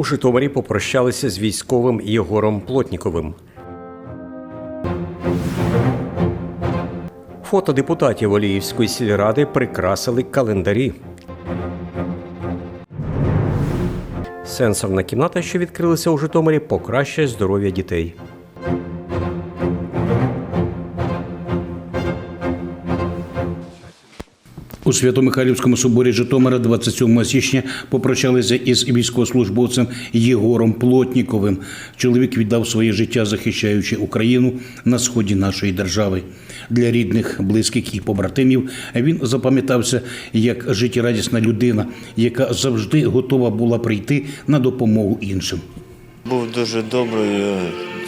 У Житомирі попрощалися з військовим Єгором Плотніковим. Фото депутатів Оліївської сільради прикрасили календарі. Сенсорна кімната, що відкрилася у Житомирі, покращує здоров'я дітей. У Свято-Михайлівському соборі Житомира 27 січня попрощалися із військовослужбовцем Єгором Плотніковим. Чоловік віддав своє життя, захищаючи Україну на сході нашої держави. Для рідних, близьких і побратимів він запам'ятався як життєрадісна людина, яка завжди готова була прийти на допомогу іншим. Був дуже доброю,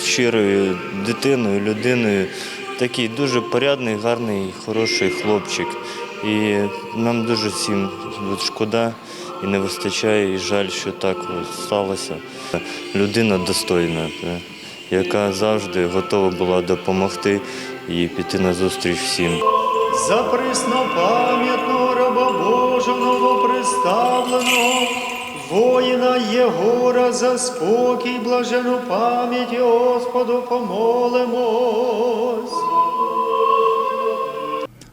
щирою дитиною, людиною. Такий дуже порядний, гарний, хороший хлопчик. І нам дуже всім шкода і не вистачає, і жаль, що так сталося. Людина достойна, яка завжди готова була допомогти і піти на зустріч всім. За преснопам'ятного раба Божого новоприставленого, воїна Єгора за спокій, блажену пам'ять Господу помолимось.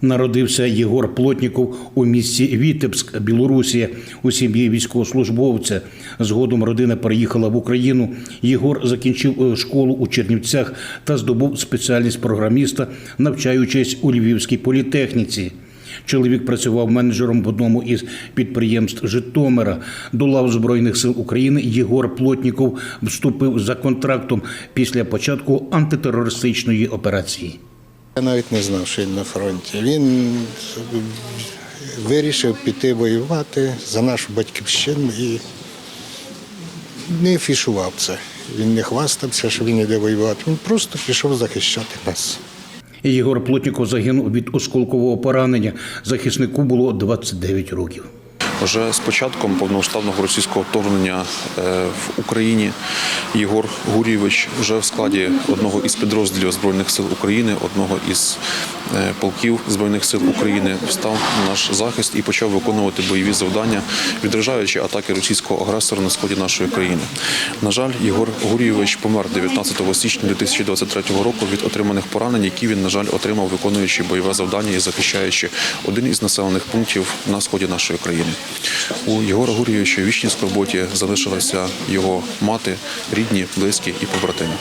Народився Єгор Плотніков у місті Вітебськ, Білорусія, у сім'ї військовослужбовця. Згодом родина переїхала в Україну. Єгор закінчив е, школу у Чернівцях та здобув спеціальність програміста, навчаючись у Львівській політехніці. Чоловік працював менеджером в одному із підприємств Житомира. До лав Збройних сил України Єгор Плотніков вступив за контрактом після початку антитерористичної операції. Я навіть не знав, що він на фронті. Він вирішив піти воювати за нашу батьківщину і не афішував це. Він не хвастався, що він йде воювати. Він просто пішов захищати нас. Єгор Плотніков загинув від осколкового поранення. Захиснику було 29 років. Вже з початком повномасштабного російського вторгнення е, в Україні Єгор Гурійович вже в складі одного із підрозділів Збройних сил України, одного із полків Збройних сил України, встав на наш захист і почав виконувати бойові завдання, відражаючи атаки російського агресора на сході нашої країни. На жаль, Єгор Гурійович помер 19 січня 2023 року від отриманих поранень, які він, на жаль, отримав, виконуючи бойове завдання і захищаючи один із населених пунктів на сході нашої країни. У Єгора Гурійовича у вічній скорботі залишилася його мати, рідні, близькі і побратими.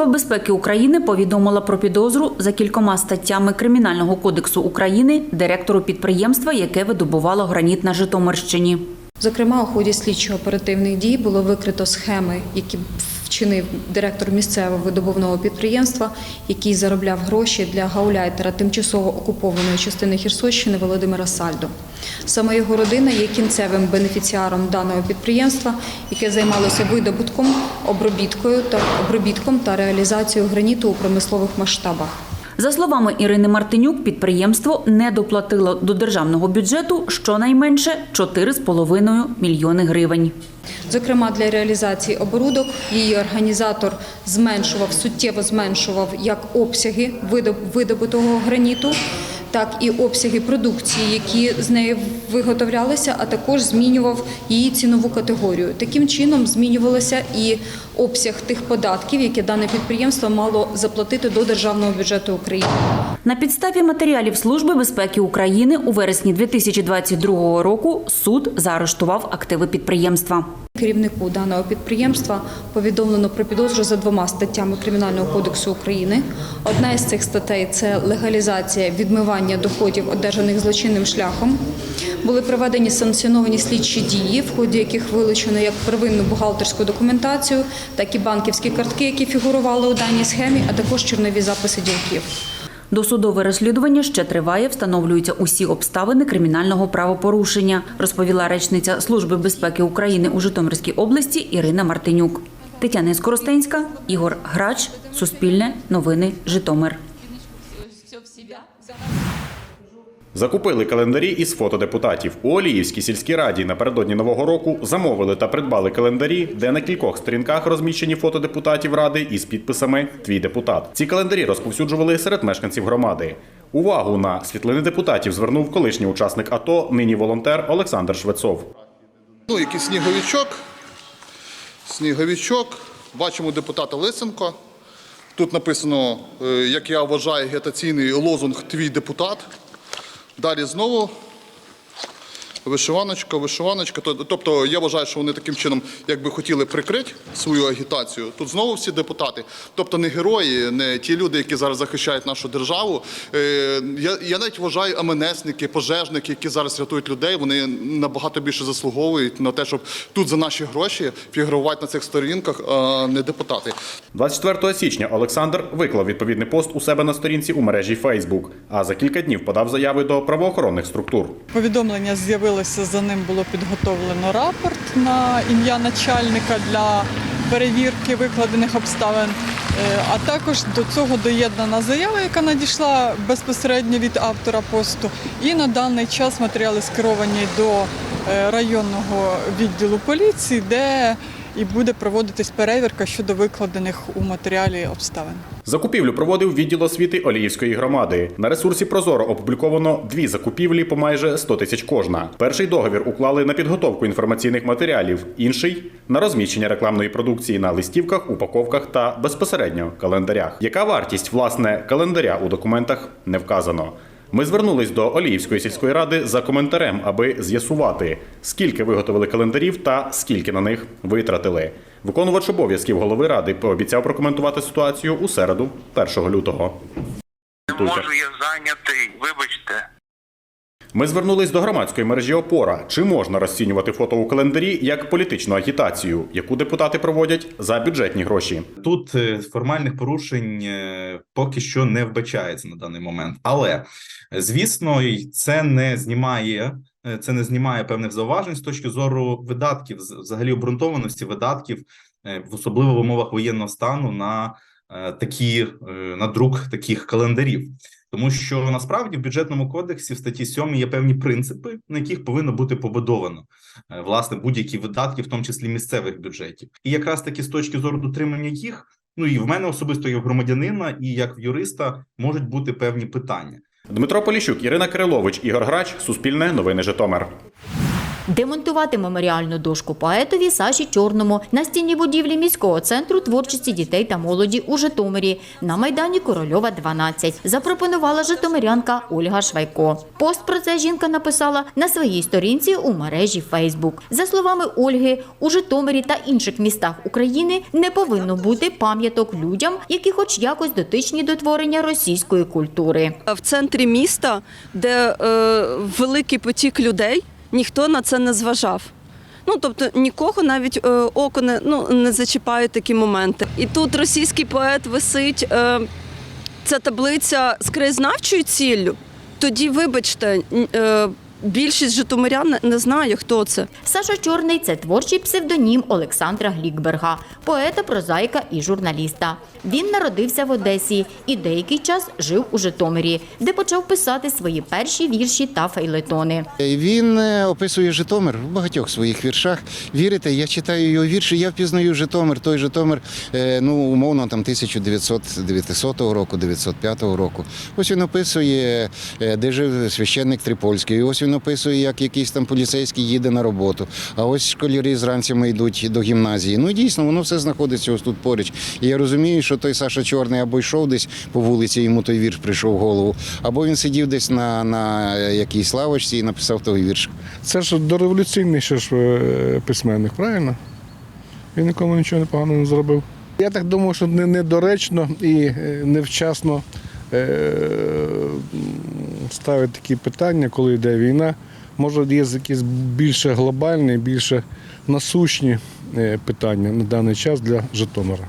Служба безпеки України повідомила про підозру за кількома статтями Кримінального кодексу України директору підприємства, яке видобувало граніт на Житомирщині. Зокрема, у ході слідчо-оперативних дій було викрито схеми, які вчинив директор місцевого видобувного підприємства, який заробляв гроші для гауляйтера тимчасово окупованої частини Херсонщини Володимира Сальдо. Саме його родина є кінцевим бенефіціаром даного підприємства, яке займалося видобутком, обробіткою та обробітком та реалізацією граніту у промислових масштабах. За словами Ірини Мартинюк, підприємство не доплатило до державного бюджету щонайменше 4,5 мільйони гривень. Зокрема, для реалізації оборудок її організатор зменшував суттєво зменшував як обсяги видоб- видобутого граніту, так і обсяги продукції, які з нею виготовлялися, а також змінював її цінову категорію. Таким чином змінювалося і обсяг тих податків, які дане підприємство мало заплатити до державного бюджету України. На підставі матеріалів Служби безпеки України у вересні 2022 року суд заарештував активи підприємства. Керівнику даного підприємства повідомлено про підозру за двома статтями Кримінального кодексу України. Одна із цих статей це легалізація відмивання доходів, одержаних злочинним шляхом. Були проведені санкціоновані слідчі дії, в ході яких вилучено як первинну бухгалтерську документацію, так і банківські картки, які фігурували у даній схемі, а також чорнові записи ділків. Досудове розслідування ще триває, встановлюються усі обставини кримінального правопорушення, розповіла речниця Служби безпеки України у Житомирській області Ірина Мартинюк. Тетяна Скоростенська, Ігор Грач, Суспільне, Новини, Житомир. Закупили календарі із фото депутатів. У Оліївській сільській раді напередодні нового року замовили та придбали календарі, де на кількох сторінках розміщені фото депутатів ради із підписами Твій депутат. Ці календарі розповсюджували серед мешканців громади. Увагу на світлини депутатів звернув колишній учасник АТО, нині волонтер Олександр Швецов. Ну, якийсь сніговичок. Сніговичок. Бачимо депутата Лисенко. Тут написано, е, як я вважаю, агітаційний лозунг Твій депутат. Далі знову вишиваночка, вишиваночка. Тобто я вважаю, що вони таким чином якби хотіли прикрити свою агітацію. Тут знову всі депутати. Тобто не герої, не ті люди, які зараз захищають нашу державу. Е, Я, я навіть вважаю МНСники, пожежники, які зараз рятують людей, вони набагато більше заслуговують на те, щоб тут за наші гроші фігурувати на цих сторінках, а не депутати. 24 січня Олександр виклав відповідний пост у себе на сторінці у мережі Facebook, а за кілька днів подав заяви до правоохоронних структур. Повідомлення з'явилося, за ним було підготовлено рапорт на ім'я начальника для перевірки викладених обставин. Е, А також до цього доєднана заява, яка надійшла безпосередньо від автора посту. І на даний час матеріали скеровані до е, районного відділу поліції, де і буде проводитись перевірка щодо викладених у матеріалі обставин. Закупівлю проводив відділ освіти Оліївської громади. На ресурсі Прозоро опубліковано дві закупівлі по майже 100 тисяч кожна. Перший договір уклали на підготовку інформаційних матеріалів, інший на розміщення рекламної продукції на листівках, упаковках та безпосередньо календарях. Яка вартість власне календаря у документах не вказано. Ми звернулись до Оліївської сільської ради за коментарем, аби з'ясувати, скільки виготовили календарів та скільки на них витратили. Виконувач обов'язків голови ради пообіцяв прокоментувати ситуацію у середу, 1 лютого. Не можу, я зайнятий, вибачте. Ми звернулись до громадської мережі Опора. Чи можна розцінювати фото у календарі як політичну агітацію, яку депутати проводять за бюджетні гроші? Тут е, формальних порушень е, поки що не вбачається на даний момент, але звісно, й це не знімає. Е, Це не знімає певних зауважень з точки зору видатків, взагалі обґрунтованості видатків, е, особливо в умовах воєнного стану на е, такі на друк таких календарів. Тому що насправді в бюджетному кодексі в статті 7 є певні принципи, на яких повинно бути побудовано власне будь-які видатки, в тому числі місцевих бюджетів, і якраз таки з точки зору дотримання їх, ну і в мене особисто як громадянина, і як юриста можуть бути певні питання. Дмитро Поліщук, Ірина Кирилович, Ігор Грач, Суспільне, Новини Житомир. Демонтувати меморіальну дошку поетові Саші Чорному на стіні будівлі міського центру творчості дітей та молоді у Житомирі на майдані Корольова 12 запропонувала житомирянка Ольга Швайко. Пост про це жінка написала на своїй сторінці у мережі Фейсбук. За словами Ольги, у Житомирі та інших містах України не повинно бути пам'яток людям, які хоч якось дотичні до творення російської культури. в центрі міста, де е, великий потік людей, ніхто на це не зважав. Ну тобто нікого навіть е, око не, ну, не зачіпає такі моменти. І тут російський поет висить. Е, ця таблиця з краєзнавчою ціллю. Тоді, вибачте, е, більшість житомирян не- знає, хто це. Саша Чорний це творчий псевдонім Олександра Глікберга, поета, прозаїка і журналіста. Він народився в Одесі і деякий час жив у Житомирі, де почав писати свої перші вірші та фейлетони. Він е, описує Житомир в багатьох своїх віршах. Вірите, я читаю його вірші, я впізнаю Житомир. Той Житомир, е, ну умовно, там 1900 року, 905 року. Ось він описує, е, де жив священник Трипольський. Ось він описує, як якийсь там поліцейський їде на роботу. А ось школярі зранцями йдуть до гімназії. Ну дійсно, воно все знаходиться ось тут поруч. І я розумію, що той Саша Чорний або йшов десь по вулиці, йому той вірш прийшов в голову, або він сидів десь на, на якійсь лавочці і написав той вірш. Це ж дореволюційний ще ж е, письменник, правильно? Він нікому нічого поганого не зробив. Я так думаю, що не- недоречно і е, невчасно е, ставить такі питання, коли йде війна. Може, є якісь більше глобальні, більше насущні е, питання на даний час для Житомира.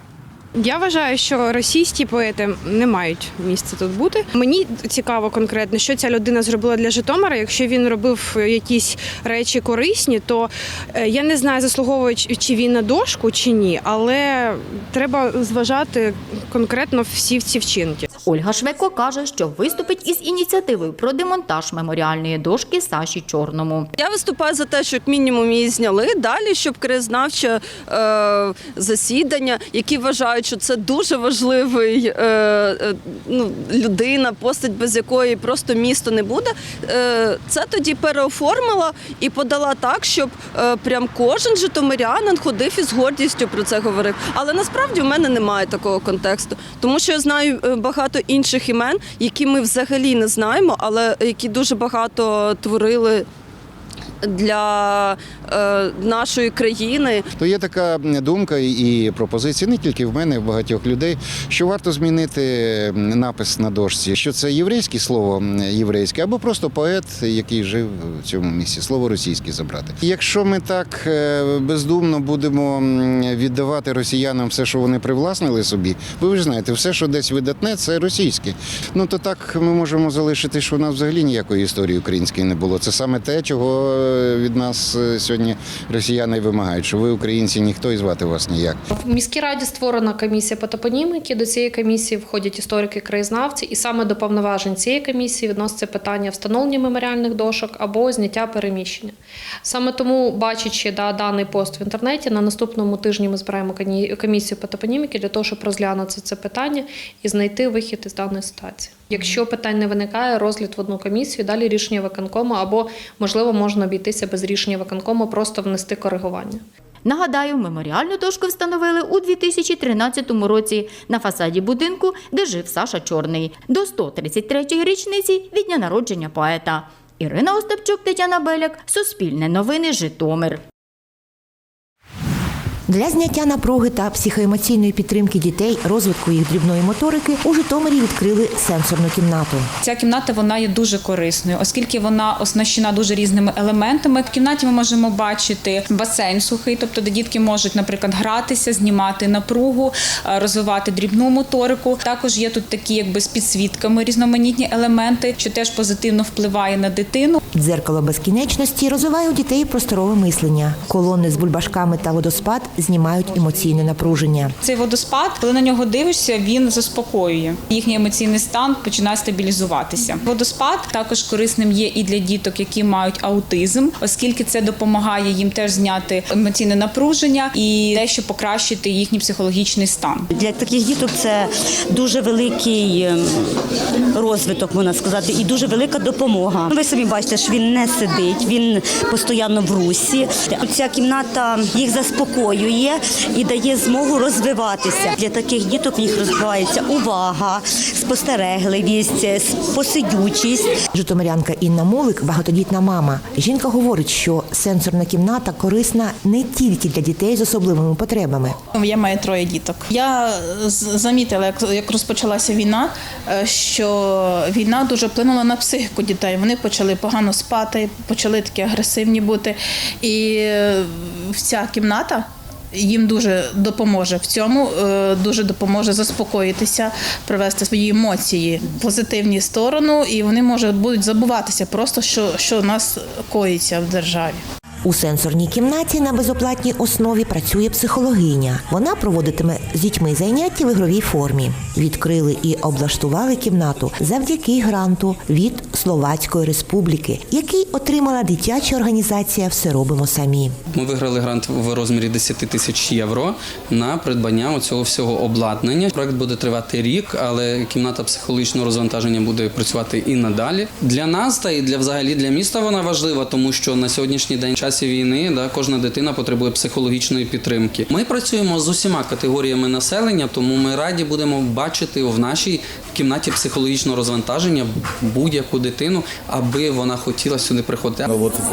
Я вважаю, що російські поети не мають місця тут бути. Мені цікаво конкретно, що ця людина зробила для Житомира. Якщо він робив якісь речі корисні, то е, я не знаю, заслуговує чи- він на дошку чи ні, але треба зважати конкретно всі ці вчинки. Ольга Швеко каже, що виступить із ініціативою про демонтаж меморіальної дошки Саші Чорному. Я виступаю за те, що як мінімум її зняли. Далі, щоб краєзнавче е, засідання, які вважають, що це дуже важливий е, е, ну, людина, постать, без якої просто місто не буде. Е, це тоді переоформила і подала так, щоб е, прям кожен житомирянин ходив і з гордістю про це говорив. Але насправді в мене немає такого контексту, тому що я знаю е, багато інших імен, які ми взагалі не знаємо, але які дуже багато творили для е, нашої країни. То є така думка і пропозиція не тільки в мене, в багатьох людей, що варто змінити напис на дошці, що це єврейське слово єврейське, або просто поет, який жив в цьому місці, слово російське забрати. Якщо ми так е, бездумно будемо віддавати росіянам все, що вони привласнили собі, ви ж знаєте, все, що десь видатне, це російське. Ну то так ми можемо залишити, що у нас взагалі ніякої історії української не було. Це саме те, чого від нас е, сьогодні росіяни вимагають, що ви українці, ніхто і звати вас ніяк. В міській раді створена комісія по топоніміки. До цієї комісії входять історики краєзнавці, і саме до повноважень цієї комісії відноситься питання встановлення меморіальних дошок або зняття переміщення. Саме тому, бачачи да, даний пост в інтернеті, на наступному тижні ми збираємо комісію по топоніміки для того, щоб розглянути це питання і знайти вихід із даної ситуації. Якщо питань не виникає, розгляд в одну комісію, далі рішення виконкому, або можливо можна обійтися без рішення виконкому, просто внести коригування. Нагадаю, меморіальну дошку встановили у 2013 році на фасаді будинку, де жив Саша Чорний, до 133-ї річниці від дня народження поета. Ірина Остапчук, Тетяна Беляк, Суспільне новини, Житомир. Для зняття напруги та психоемоційної підтримки дітей, розвитку їх дрібної моторики у Житомирі відкрили сенсорну кімнату. Ця кімната вона є дуже корисною, оскільки вона оснащена дуже різними елементами. В кімнаті ми можемо бачити басейн сухий, тобто де дітки можуть, наприклад, гратися, знімати напругу, е, розвивати дрібну моторику. Також є тут такі, якби з підсвітками різноманітні елементи, що теж позитивно впливає на дитину. Дзеркало безкінечності розвиває у дітей просторове мислення. Колони з бульбашками та водоспад знімають емоційне напруження. Цей водоспад, коли на нього дивишся, він заспокоює. Їхній емоційний стан починає стабілізуватися. Водоспад також корисним є і для діток, які мають аутизм, оскільки це допомагає їм теж зняти емоційне напруження і дещо покращити їхній психологічний стан. Для таких діток це дуже великий ем, розвиток, можна сказати, і дуже велика допомога. Ви самі бачите, що він не сидить, він постійно в русі. Ця кімната їх заспокоює і дає змогу розвиватися. Для таких діток в них розвивається увага, спостерегливість, посидючість. Житомирянка Інна Молик багатодітна мама. Жінка говорить, що сенсорна кімната корисна не тільки для дітей з особливими потребами. Я маю троє діток. Я замітила, як, як розпочалася війна, е, що війна дуже вплинула на психіку дітей. Вони почали погано спати, почали такі агресивні бути. І е, ця кімната. Їм дуже допоможе в цьому, е, дуже допоможе заспокоїтися, привести свої емоції в позитивні сторону, і вони може будуть забуватися просто, що, що у нас коїться в державі. У сенсорній кімнаті на безоплатній основі працює психологиня. Вона проводитиме з дітьми заняття в ігровій формі. Відкрили і облаштували кімнату завдяки гранту від Словацької республіки, який отримала дитяча організація Все робимо самі. Ми виграли грант в розмірі 10 тисяч євро на придбання цього всього обладнання. Проект буде тривати рік, але кімната психологічного розвантаження буде працювати і надалі. Для нас та і для взагалі для міста вона важлива, тому що на сьогоднішній день в часі війни да кожна дитина потребує психологічної підтримки. Ми працюємо з усіма категоріями населення, тому ми раді будемо бачити в нашій кімнаті психологічного розвантаження будь-яку дитину, аби вона хотіла сюди приходити.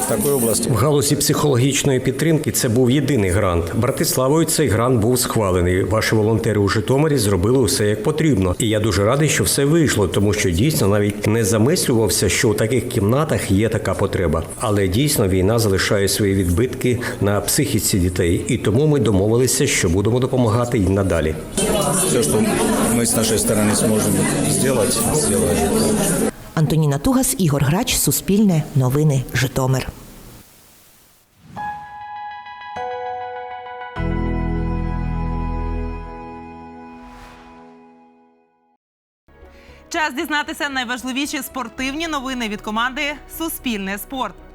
в такій області в галузі психологічної підтримки це був єдиний грант. Братиславою цей грант був схвалений. Ваші волонтери у Житомирі зробили усе як потрібно. І я дуже радий, що все вийшло, тому що дійсно навіть не замислювався, що у таких кімнатах є така потреба. Але дійсно війна залишає залишає свої відбитки на психіці дітей, і тому ми домовилися, що будемо допомагати їм надалі. Все, что мы с нашей стороны сможем сделать, сделаем. Антоніна Тугас, Ігор Грач, Суспільне, Новини, Житомир. Час дізнатися найважливіші спортивні новини від команди Суспільне спорт.